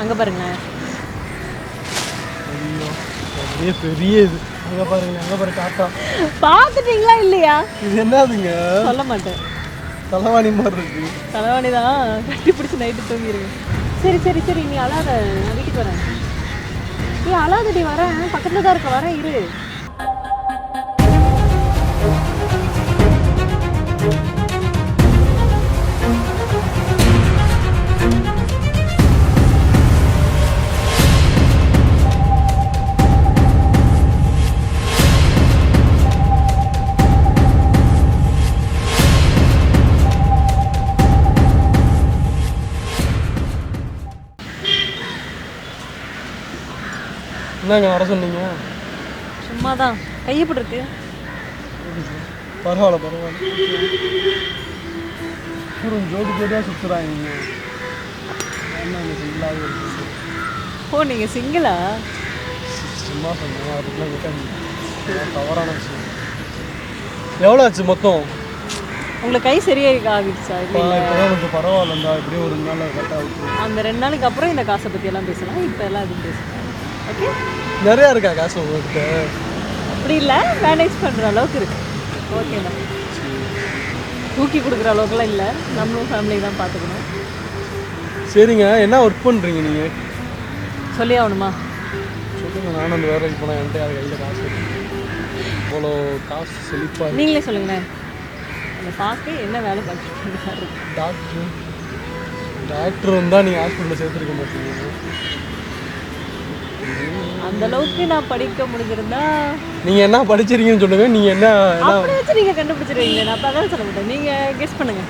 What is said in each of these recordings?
அங்கே பாருங்களேன் ஐயோ அப்படியே பெரிய இது. அங்கே பாருங்க அங்கே பாரு காக்கா பார்த்துட்டீங்களா இல்லையா? இது என்னதுங்க? சொல்ல மாட்டேன். தலைவாணி மாதிரி இருக்கு. தலைவாணி தான் கட்டி பிடிச்சி நைட்டு தூங்கிடுங்க சரி சரி சரி நீ அழாத. நான் வீட்டுக்கு வரேன். நீ அழாதடி வரேன். பக்கத்தில் தான் இருக்க வரேன் இரு. என்னங்க வர சொன்னீங்க? சும்மா தான் கையப்பட்டு இருக்கு பரவாயில்ல. பரவாயில்ல ஜோடி ஜோடியாக சுற்றுறாங்க என்ன சிங்கிளாகவே இருக்கு? ஓ நீங்கள் சிங்கிளா சும்மா சொன்னேன் அதுக்குலாம் கேட்காதீங்க தவறான விஷயம். எவ்வளோ ஆச்சு மொத்தம்? உங்களுக்கு கை சரியாக ஆகிடுச்சா கொஞ்சம் பரவாயில்லண்டா இப்படியே ஒரு நாள் கரெக்டாக அந்த ரெண்டு நாளைக்கு அப்புறம் இந்த காசை பற்றி எல்லாம் பேசலாம் இப்போ எல்லாம் எதுவும் பேசலாம். ஓகே நிறையா இருக்கா காசு உங்கள்கிட்ட அப்படி இல்லை மேனேஜ் பண்ணுற அளவுக்கு இருக்கு. ஓகேண்ணா தூக்கி கொடுக்குற அளவுக்குலாம் இல்லை. நம்மளும் ஃபேமிலி தான் பார்த்துக்கணும் சரிங்க. என்ன ஒர்க் பண்ணுறீங்க நீங்கள் சொல்லி ஆகணுமா? சொல்லுங்கள் நானும் அந்த வேலைக்கு போனேன் என்கிட்ட யார் கையில் காசு. இவ்வளோ காசு செழிப்பாக நீங்களே சொல்லுங்களேன். அந்த பார்க்க என்ன வேலை பார்க்குறீங்க டாக்டர் டாக்டர் வந்தால் நீங்கள் ஹாஸ்பிட்டலில் சேர்த்துருக்க மாட்டீங்க. அந்த அளவுக்கு நான் படிக்க முடிஞ்சிருந்தா. நீங்கள் என்ன படிச்சிருக்கீங்கன்னு சொல்லுங்க. நீங்கள் என்ன என்ன? அப்படி வச்சு நீங்கள் கண்டுபிடிச்சிருவீங்க. நான் அப்போ அதான் சொல்ல மாட்டேன் நீங்கள் கெஸ் பண்ணுங்க.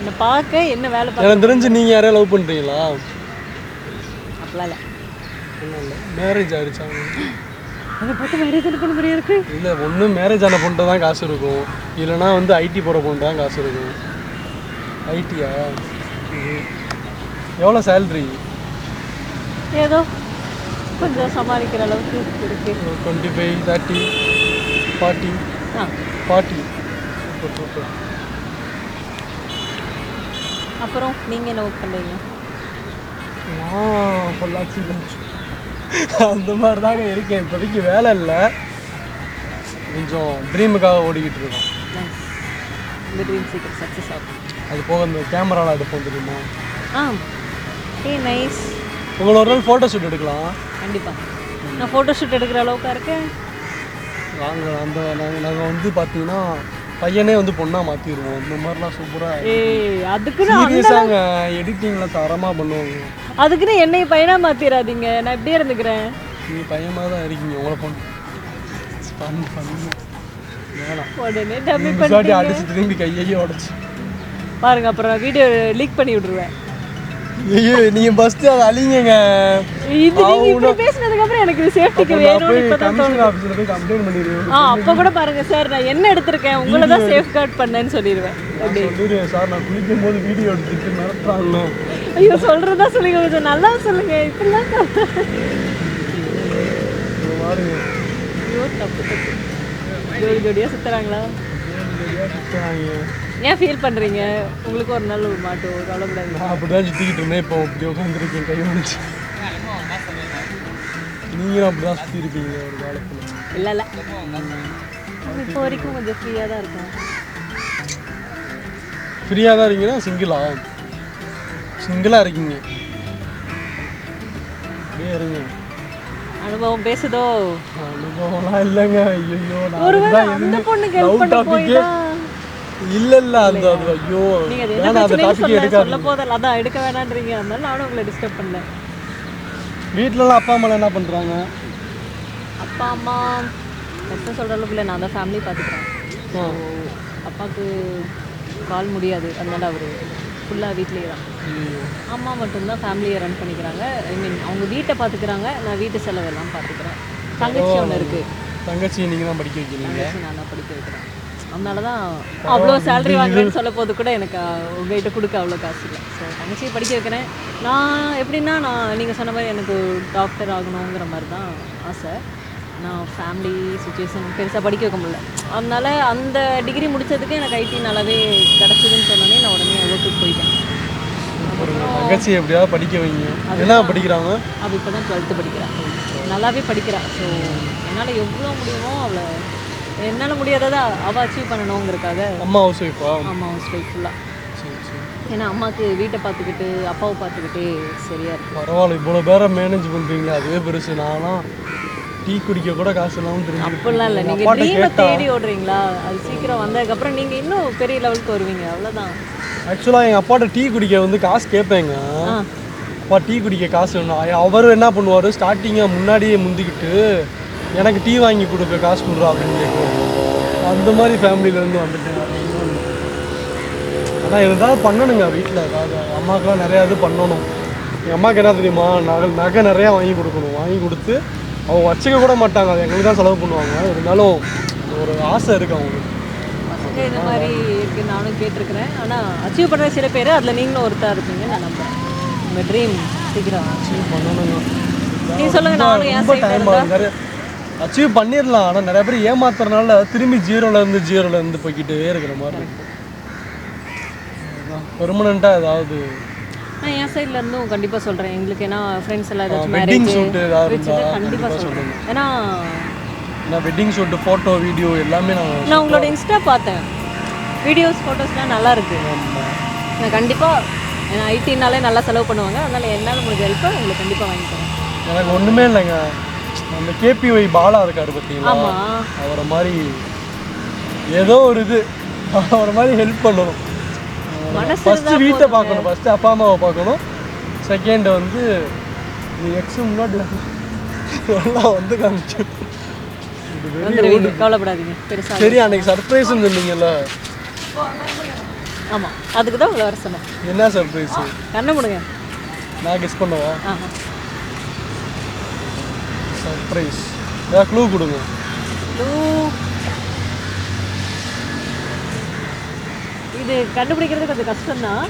இந்த பார்க்க என்ன வேலை பார்க்க எனக்கு தெரிஞ்சு நீங்கள் யாரையா லவ் பண்ணுறீங்களா அப்படிலாம் இல்லை. மேரேஜ் ஆகிடுச்சாங்க அதை பார்த்து வேறு எதுவும் பண்ண மாதிரியா இருக்கு? இல்லை ஒன்று மேரேஜ் ஆன பொண்ணு தான் காசு இருக்கும். இல்லைனா வந்து ஐடி போகிற பொண்ணு தான் காசு இருக்கும். ஐடியா எவ்வளோ சேல்ரி ஏதோ. கொஞ்சம் சமாளிக்கிற அளவுக்கு இருக்கு. டுவெண்ட்டி ஃபைவ் தேர்ட்டி ஃபார்ட்டி ஆ. ஃபார்ட்டி சூப்பர் சூப்பர் அப்புறம் நீங்கள் என்ன ஒர்க் பண்ணுறீங்க நான் பொள்ளாச்சி அந்த மாதிரி தாங்க இருக்கேன். இப்போதைக்கு வேலை இல்லை. கொஞ்சம் ட்ரீமுக்காக ஓடிக்கிட்டு இருக்கோம். இந்த ட்ரீம் சீக்கிரம் சக்ஸஸ் ஆகும். அது போக இந்த கேமராவில் எடுப்போம் தெரியுமா? ஆ ஏ நைஸ் உங்களை ஒரு நாள் ஃபோட்டோ ஷூட் எடுக்கலாம். கண்டிப்பாக நான் ஃபோட்டோ ஷூட் எடுக்கிற அளவுக்கா இருக்கேன். நாங்கள் அந்த நாங்கள் நாங்கள் வந்து பார்த்தீங்கன்னா பையனே வந்து பொண்ணாக மாற்றிடுவோம் இந்த மாதிரிலாம் சூப்பராக ஏய் அதுக்குன்னு சீரியஸாங்க எடிட்டிங்கில் தரமாக பண்ணுவாங்க. அதுக்குன்னு என்னை பையனா மாத்திராதீங்க. நான் இப்படியே இருந்துக்கிறேன். நீங்கள் பையமாக தான் இருக்கீங்க உங்களை பொண்ணு. பண்ணு பண்ணு உடனே டம்மி பண்ணி அடிச்சு திரும்பி கையையே உடச்சு. பாருங்க அப்புறம் வீடியோ லீக் பண்ணி விட்டுருவேன். ஐயோ நீங்க ஃபர்ஸ்ட் அதை அழிங்கங்க. இது நீங்க இப்படி பேசினதுக்கு அப்புறம் எனக்கு சேஃப்டிக்கு வேணும்னு இப்பதான் போய் கம்ப்ளைண்ட் பண்ணிடுவேன். ஆ அப்ப கூட பாருங்க சார் நான் என்ன எடுத்திருக்கேன்? உங்களை தான் சேஃப் கார்ட் பண்ணேன்னு சொல்லிடுவேன். சொல்லிடுவேன் சார் நான் குளிக்கும் போது வீடியோ எடுத்துட்டு மிரட்டுறாங்க ஐயோ சொல்றதா சொல்லுங்க கொஞ்சம் நல்லா சொல்லுங்க. இப்படிலாம் பாருங்க. ஐயோ தப்பு தப்பு. ஜோடி ஜோடியா சுத்துறாங்களா? நிறையா சுத்துறாங்க. ஏன் ஃபீல் பண்றீங்க? உங்களுக்கு ஒரு நாள் ஒரு மாட்டோம் கவலைப்படாதீங்க. நான் அப்படிதான் சுத்திக்கிட்டு இருந்தேன். இப்போ இப்படி உட்காந்துருக்கேன் கை வந்துச்சு நீங்களும் அப்படிதான் சுத்தி இருப்பீங்க ஒரு காலத்துல. இல்ல இல்ல. இப்போ வரைக்கும் கொஞ்சம் ஃப்ரீயா தான் இருக்கும். ஃப்ரீயாக தான் இருக்கீங்கன்னா சிங்கிளா சிங்கிளாக இருக்கீங்க. அப்படியே இருங்க. அனுபவம் பேசுதோ? அனுபவம்லாம் இல்லைங்க. ஐயோ ஒருவேளை அந்த பொண்ணுக்கு ஹெல்ப் பண்ண போய் தான் இல்ல இல்ல அந்த ஐயோ நீங்க வேணாம் அந்த டாபிக் சொல்ல எடுக்காது சொல்ல போதில்ல அதான் எடுக்க வேணான்றீங்க. அதனால நானும் உங்களை டிஸ்டர்ப் பண்ணல. வீட்லலாம் அப்பா அம்மா என்ன பண்றாங்க? அப்பா அம்மா கஷ்டம் சொல்கிற அளவுக்கு இல்லை. நான் தான் ஃபேமிலி பார்த்துக்கிறேன். அப்பாவுக்கு கால் முடியாது. அதனால அவர் ஃபுல்லாக வீட்லேயே தான். அம்மா மட்டும்தான் ஃபேமிலியை ரன் பண்ணிக்கிறாங்க. ஐ மீன் அவங்க வீட்டை பார்த்துக்கிறாங்க நான் வீட்டு செலவெல்லாம் பார்த்துக்கிறேன் தங்கச்சி ஒன்று இருக்குது தங்கச்சி நீங்க தான் படிக்க வைக்கிறீங்க. நான் தான் படிக்க வைக்கிறேன். அதனால தான் அவ்வளோ சேலரி வாங்குறேன்னு சொல்ல போது கூட எனக்கு உங்ககிட்ட கொடுக்க அவ்வளோ காசு இல்லை. ஸோ தங்கச்சியை படிக்க வைக்கிறேன். நான் எப்படின்னா நான் நீங்கள் சொன்ன மாதிரி எனக்கு டாக்டர் ஆகணுங்கிற மாதிரி தான் ஆசை. நான் ஃபேமிலி சுச்சுவேஷன் பெருசாக படிக்க வைக்க முடியல. அதனால அந்த டிகிரி முடிச்சதுக்கு எனக்கு ஐடி நல்லாவே கிடச்சிதுன்னு சொன்னோன்னே நான் உடனே ஒர்க்குக்கு போயிட்டேன். தங்கச்சி எப்படியாவது படிக்க வைங்க. என்ன படிக்கிறாங்க அவள் இப்போ தான் டுவெல்த்து படிக்கிறாள் நல்லாவே படிக்கிறாள் ஸோ என்னால் எவ்வளோ முடியுமோ அவளை என்னால் முடியாததை அவள் அச்சீவ் பண்ணணுங்கிறதுக்காக அம்மா ஹவுஸ் ஒய்ஃபா அம்மா ஹவுஸ் ஒய்ஃப் ஃபுல்லாக ஏன்னா அம்மாவுக்கு வீட்டை பார்த்துக்கிட்டு அப்பாவை பார்த்துக்கிட்டே சரியாக இருக்கு. பரவாயில்ல இவ்வளோ பேரை மேனேஜ் பண்ணுறீங்களே அதுவே பெருசு. நான்லாம் டீ குடிக்க கூட காசு இல்லாமல் திரும்பி அப்படிலாம் இல்லை. நீங்கள் ட்ரீமை தேடி ஓடுறீங்களா? அது சீக்கிரம் வந்ததுக்கப்புறம் நீங்கள் இன்னும் பெரிய லெவலுக்கு வருவீங்க. அவ்வளோதான் ஆக்சுவலாக எங்கள் அப்பாட்ட டீ குடிக்க வந்து காசு கேட்பேங்க. அப்பா டீ குடிக்க காசு வேணும். அவர் என்ன பண்ணுவார்? ஸ்டார்டிங்காக முன்னாடியே முந்திக்கிட்டு எனக்கு டீ வாங்கி கொடுக்க காசு கொடுறா அப்படின்னு கேட்குவாங்க அந்த மாதிரி ஃபேமிலியிலேருந்து வந்துட்டேன். ஆனால் ஏதாவது பண்ணணுங்க வீட்டில் ஏதாவது அம்மாக்கெல்லாம் நிறையா இது பண்ணணும். எங்கள் அம்மாவுக்கு என்ன தெரியுமா? நகை நகை நிறையா வாங்கி கொடுக்கணும். வாங்கி கொடுத்து அவங்க வச்சுக்க கூட மாட்டாங்க. அது எங்களுக்கு தான் செலவு பண்ணுவாங்க. இருந்தாலும் ஒரு ஆசை இருக்குது அவங்களுக்கு. இந்த மாதிரி இருக்கு. நானும் கேட்டிருக்கிறேன். ஆனால் அச்சீவ் பண்ணுற சில பேர் அதில் நீங்களும் ஒருத்தா இருப்பீங்க நான் நம்புறேன். உங்கள் ட்ரீம் சீக்கிரம் அச்சீவ் பண்ணணுங்க. நீ சொல்லுங்க நானும் சைடில் டைம் நிறைய அச்சீவ் பண்ணிடலாம். ஆனால் நிறைய பேர் ஏமாத்துறதுனால திரும்பி ஜீரோல இருந்து ஜீரோல இருந்து போய்க்கிட்டே இருக்கிற மாதிரி இருக்கு. பெர்மனண்ட்டாக ஏதாவது. நான் என் சைடில் இருந்தும் கண்டிப்பாக சொல்கிறேன் எங்களுக்கு ஏன்னா ஃப்ரெண்ட்ஸ் எல்லாம் ஏதாச்சும் மேரேஜ் கண்டிப்பாக சொல்கிறேன் ஏன்னா நான் வெட்டிங் ஷூட் ஃபோட்டோ வீடியோ எல்லாமே நான் நான் உங்களோட இன்ஸ்டா பார்த்தேன். வீடியோஸ் ஃபோட்டோஸ்லாம் நல்லா இருக்கு. நான் கண்டிப்பாக ஏன்னா ஐடினாலே நல்லா செலவு பண்ணுவாங்க. அதனால என்னால் முடிஞ்ச ஹெல்ப்பை உங்களுக்கு கண்டிப்பாக வாங்கி தரேன் எனக்கு ஒன்றுமே இல்லைங்க. அந்த கேபிஒய் பாலா இருக்காரு பார்த்தீங்களா அவரை மாதிரி ஏதோ ஒரு இது. அவரை மாதிரி ஹெல்ப் பண்ணணும். ஃபஸ்ட்டு வீட்டை பார்க்கணும் ஃபஸ்ட்டு அப்பா அம்மாவை பார்க்கணும். செகண்ட் வந்து நீ எக்ஸு முன்னாடி எல்லாம் வந்து காமிச்சு இது சரி அன்னைக்கு சர்ப்ரைஸ்ன்னு சொன்னீங்கல்ல? ஆமாம் அதுக்கு தான் உங்களை வர சொன்னேன். என்ன சர்ப்ரைஸ் கண்ணை முடுங்க. நான் கெஸ் பண்ணவா ஆஹா. சர்ப்ரைஸ் ஏதாவது க்ளூ கொடுங்க. இது கண்டுபிடிக்கிறது கொஞ்சம் கஷ்டம்தான்.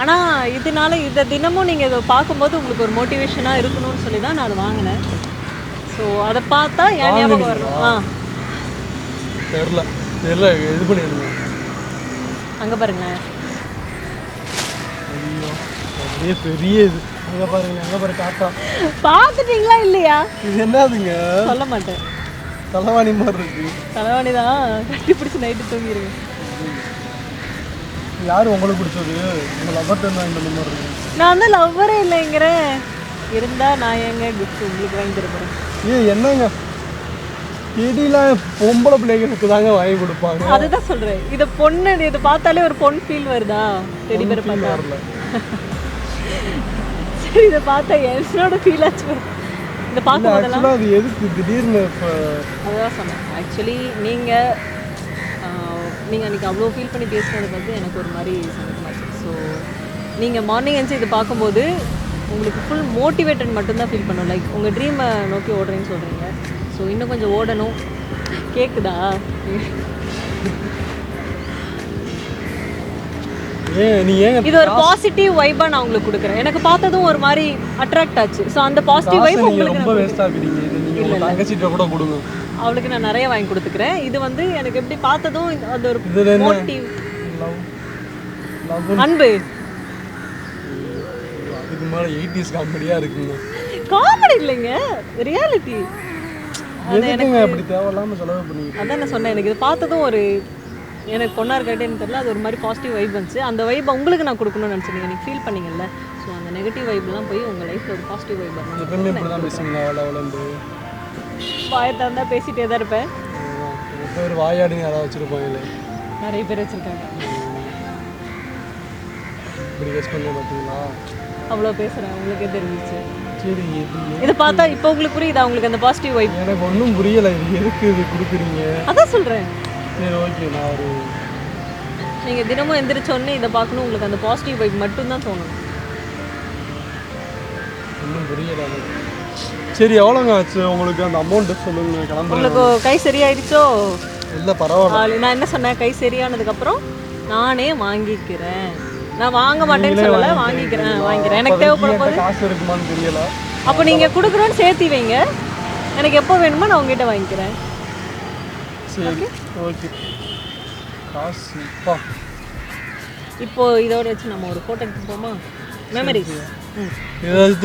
ஆனால் இதனால இந்த தினமும் நீங்கள் இதை பார்க்கும்போது உங்களுக்கு ஒரு மோட்டிவேஷனாக இருக்கணும்னு சொல்லி தான் நான் அதை வாங்கினேன். ஸோ அதை பார்த்தா என் ஞாபகம் வரணும். ஆ. தெரில தெரில இது பண்ணிடுங்க அங்கே பாருங்களேன். ஐயோ அப்படியே பெரிய இது அங்கே பாருங்க அங்கே பாரு காக்கா பார்த்துட்டீங்களா இல்லையா? இது என்னதுங்க? சொல்ல மாட்டேன். தலைவாணி மாதிரி இருக்கு. தலைவாணி தான். கட்டி பிடிச்சி நைட்டு தூங்கிடுவேன் யார் உங்களுக்கு பிடிச்சது? உங்கள் லவர் தான் இந்த மாதிரி இருக்கு. நான் தான் லவ்வரே இல்லைங்கிறேன். இருந்தால் நான் எங்க கிஃப்ட் உங்களுக்கு வாங்கி ஏ என்னங்க? செடிலாம் பொம்பளை பிள்ளைகளுக்கு தாங்க வாங்கி கொடுப்பாங்க. அதுதான் சொல்றேன். இத பொண்ணு இதை பார்த்தாலே ஒரு பொண்ணு ஃபீல் வருதா? டெடி பேர் பார்த்தா. இதை பார்த்தா என்னோட ஃபீல் ஆச்சு பாரு. இதை பார்க்கும் போதெல்லாம் ஆக்சுவலாக அது எதுக்கு? திடீர்னு அதுதான் சொன்னேன். ஆக்சுவலி நீங்கள் நீங்கள் அன்றைக்கி அவ்வளோ ஃபீல் பண்ணி பேசுனது வந்து எனக்கு ஒரு மாதிரி சந்தோஷமாச்சு ஸோ நீங்கள் மார்னிங் எழுந்து இது பார்க்கும்போது உங்களுக்கு ஃபுல் மோட்டிவேட்டட் மட்டும்தான் ஃபீல் பண்ணும். லைக் உங்கள் ட்ரீமை நோக்கி ஓடுறேன்னு சொல்கிறீங்க ஸோ இன்னும் கொஞ்சம் ஓடணும். கேட்குதா இது ஒரு பாசிட்டிவ் வைபா நான் உங்களுக்கு கொடுக்குறேன். எனக்கு பார்த்ததும் ஒரு மாதிரி அட்ராக்ட் ஆச்சு. ஸோ அந்த பாசிட்டிவ் வைப் உங்களுக்கு ரொம்ப வேஸ்ட் ஆக்குறீங்க இது நீங்க தங்கச்சிட்ட கூட கொடுங்க. அவளுக்கு நான் நிறைய வாங்கி கொடுத்துக்கிறேன். இது வந்து எனக்கு எப்படி பார்த்ததும் அந்த ஒரு மோட்டிவ் அன்பு. அதுக்கு மேல எயிட்டிஸ் காமெடியா இருக்குங்க. காமெடி இல்லைங்க. ரியாலிட்டி எதுக்குங்க அப்படி தேவையில்லாம செலவு பண்ணிக்கிட்டு அதான் நான் சொன்னேன். எனக்கு இது பார்த்ததும் ஒரு எனக்கு பொண்ணா இருக்காட்டேன்னு தெரியல. அது ஒரு மாதிரி பாசிட்டிவ் வைப் வந்துச்சு. அந்த வைப் உங்களுக்கு நான் கொடுக்கணும்னு நினச்சேன். எனக்கு ஃபீல் பண்ணீங்கல்ல. ஸோ அந்த நெகட்டிவ் வைப்லாம் போய் உங்கள் லைஃப்பில் ஒரு பாசிட்டிவ் வைப் வரணும் எப்பவுமே இப்படி தான் பேசுவீங்களா அவளை அவளந்து வாயை திறந்தா பேசிட்டே தான் இருப்பேன். பேர் வாயாடின்னு யாராவது வச்சிருப்பாங்களே நிறைய பேர் வச்சுருக்காங்க. இப்படி கெஸ் பண்ண பார்த்தீங்களா அவ்வளோ பேசுகிறேன் உங்களுக்கே தெரிஞ்சிச்சு சரி இது இதை பார்த்தா இப்போ உங்களுக்கு புரியுதா? உங்களுக்கு அந்த பாசிட்டிவ் வைப் எனக்கு ஒன்றும் புரியலை. இது எதுக்கு இது கொடுக்குறீங்க? அதான் சொல்கிறேன் சரி ஓகே நான் ஒரு நீங்கள் தினமும் எந்திரிச்ச உடனே இதை பார்க்கணும். உங்களுக்கு அந்த பாசிட்டிவ் வைப் மட்டும்தான் தோணும். ஒன்றும் புரியலை. எனக்கு சரி எவ்வளோங்க ஆச்சு? உங்களுக்கு அந்த அமௌண்ட்டு சொல்லுங்க கிளம்புறேன். உங்களுக்கு கை சரியாயிடுச்சோ? இல்லை பரவாயில்ல. ஆளு- நான் என்ன சொன்னேன்? கை சரியானதுக்கப்புறம் நானே வாங்கிக்கிறேன். நான் வாங்க மாட்டேன்னு சொல்லலை வாங்கிக்கிறேன். வாங்கிக்கிறேன். எனக்கு தேவைப்படும் போது காசு இருக்குமான்னு தெரியல. அப்போ நீங்கள் கொடுக்குறோன்னு சேர்த்தி வைங்க. எனக்கு எப்போ வேணுமோ நான் உங்ககிட்ட வாங்கிக்கிறேன். சரி ஓகே காசு பா. இப்போ இதோட வச்சு நம்ம ஒரு ஃபோட்டோ எடுத்து போமா மெமரிஸ்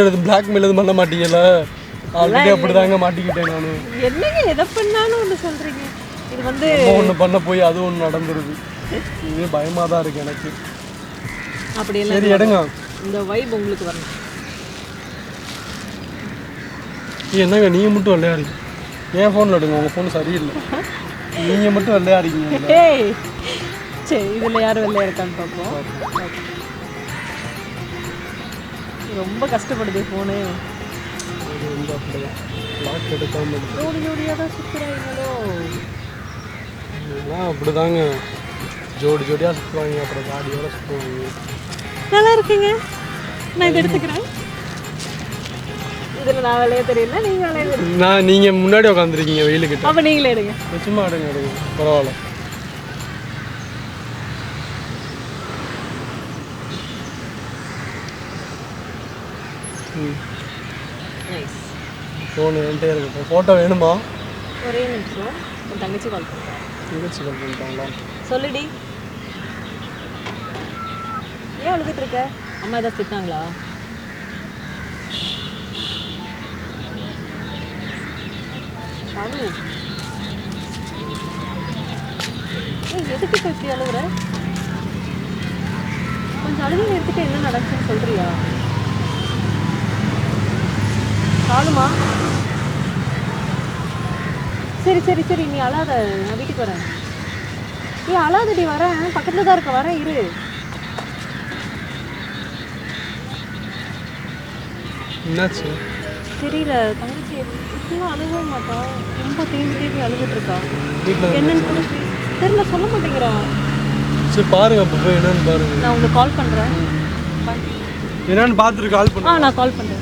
எடுத்து பிளாக்மெயில் எதுவும் பண்ண மாட்டீங்கல்ல? ஆல்ரெடி அப்படி தாங்க மாட்டிக்கிட்டேன் நான். என்னங்க எதை பண்ணாலும் ஒன்று சொல்கிறீங்க இது வந்து ஒன்று பண்ண போய் அது ஒன்று நடந்துருது. இதே பயமாக தான் இருக்கு எனக்கு. அப்படி எல்லாம் சரி எடுங்க. இந்த வைப் உங்களுக்கு வரணும். என்னங்க நீங்கள் மட்டும் விளையாடுங்க என் ஃபோனில் எடுங்க உங்கள் ஃபோன் சரியில்லை. நீங்கள் மட்டும் விளையாடுறீங்க ஏய் சரி இதில் யார் இருக்கான்னு பார்ப்போம் ரொம்ப கஷ்டப்படுது ஃபோனு அது வந்து அப்படிதான் லாக் எடுக்காமல் இருக்கு. ஜோடி ஜோடியாக தான் சுற்றுறாங்களோ எல்லாம் அப்படிதாங்க. ஜோடி ஜோடியாக சுற்றுவாங்க அப்புறம் காடியோட சுற்றுவாங்க நல்லா இருக்குங்க. நான் இதை எடுத்துக்கிறேன். இதில் நான் விளைய தெரியல நீங்கள் விளைய தெரியல நான் நீங்கள் முன்னாடி உட்காந்துருக்கீங்க வெயிலுக்கிட்ட. அப்போ நீங்களே எடுங்க. சும்மா எடுங்க எடுங்க. பரவாயில்ல. ஃபோன் என்கிட்டே இருக்கட்டும் ஃபோட்டோ வேணுமா? ஒரே நிமிஷம். என் தங்கச்சி கால் பண்ணுறேன் தங்கச்சி கால் பண்ணிட்டாங்களா? சொல்லுடி. ஏன் அழுதுட்டு இருக்க? அம்மா ஏதாவது திட்டாங்களா? அழு எதுக்கு இப்போ இப்படி அழுகுற கொஞ்சம் அழுகை எடுத்துட்டு என்ன நடந்துச்சுன்னு சொல்றியா? காணுமா சரி சரி சரி நீ அழாத. நான் வீட்டுக்கு வரேன். ஏய் அழாதடி வரேன். பக்கத்துல தான் இருக்க வரேன் இரு. என்னாச்சு? தெரியல தங்கச்சி இப்படிலாம் அழுகவே மாட்டா. ரொம்ப அழுதுட்டு இருக்கா. வீட்டில் என்னன்னு கூட தெரியல சொல்ல மாட்டேங்கிறா. சரி பாருங்க அப்போ என்னன்னு பாருங்க. நான் உங்களுக்கு கால் பண்றேன். Bye. என்னன்னு பார்த்துட்டு கால் பண்ணு ஆ நான் கால் பண்றேன்.